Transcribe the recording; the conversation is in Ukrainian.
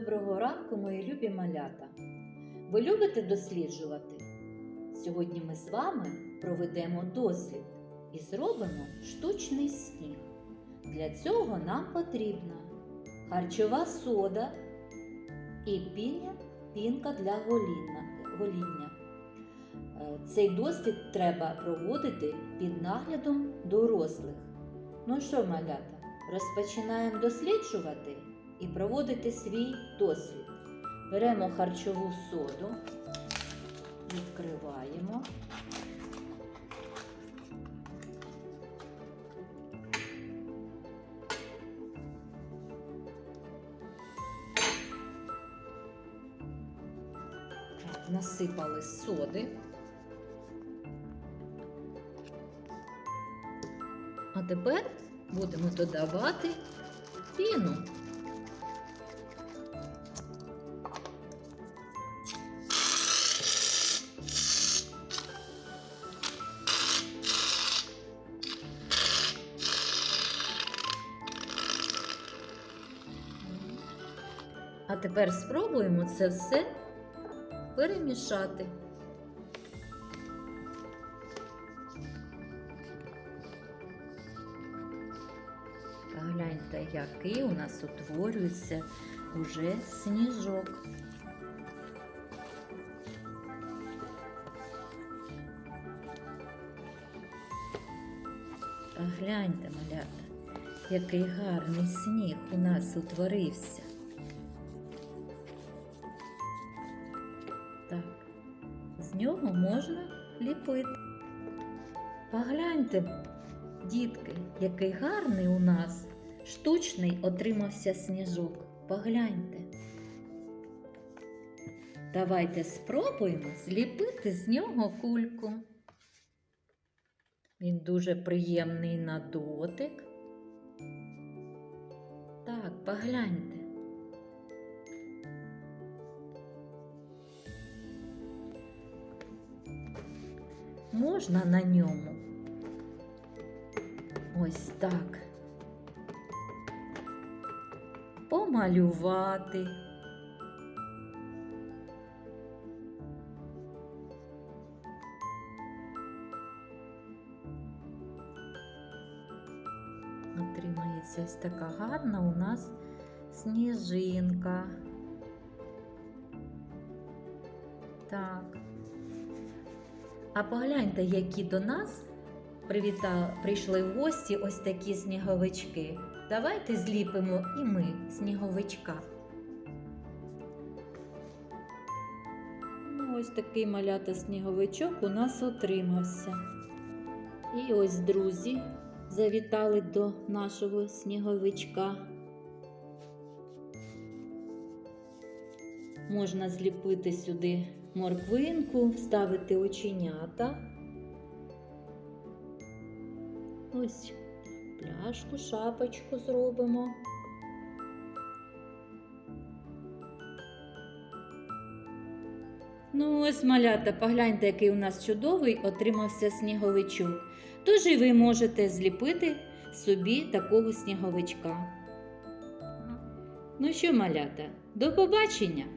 Доброго ранку, мої любі малята! Ви любите досліджувати? Сьогодні ми з вами проведемо дослід і зробимо штучний сніг. Для цього нам потрібна харчова сода і піня, пінка для гоління. гоління. Е, Цей дослід треба проводити під наглядом дорослих. Ну що, малята, розпочинаємо досліджувати і проводити свій дослід. Беремо харчову соду, відкриваємо. Насипали соди. А тепер будемо додавати піну. А тепер спробуємо це все перемішати. Погляньте, який у нас утворюється уже сніжок. Погляньте, малята, який гарний сніг у нас утворився. Так, з нього можна ліпити. Погляньте, дітки, який гарний у нас штучний отримався сніжок. Погляньте. Давайте спробуємо зліпити з нього кульку. Він дуже приємний на дотик. Так, погляньте. Можна на ньому ось так помалювати. Отримається ось така гарна у нас сніжинка. Так. А погляньте, які до нас привіта... прийшли в гості ось такі сніговички. Давайте зліпимо і ми сніговичка. Ну, ось такий малята сніговичок у нас отримався. І ось друзі завітали до нашого сніговичка. Можна зліпити сюди морквинку, вставити оченята. Ось пляшку, шапочку зробимо. Ну, ось малята, погляньте, який у нас чудовий отримався сніговичок. Тож і ви можете зліпити собі такого сніговичка. Ну що, малята, до побачення!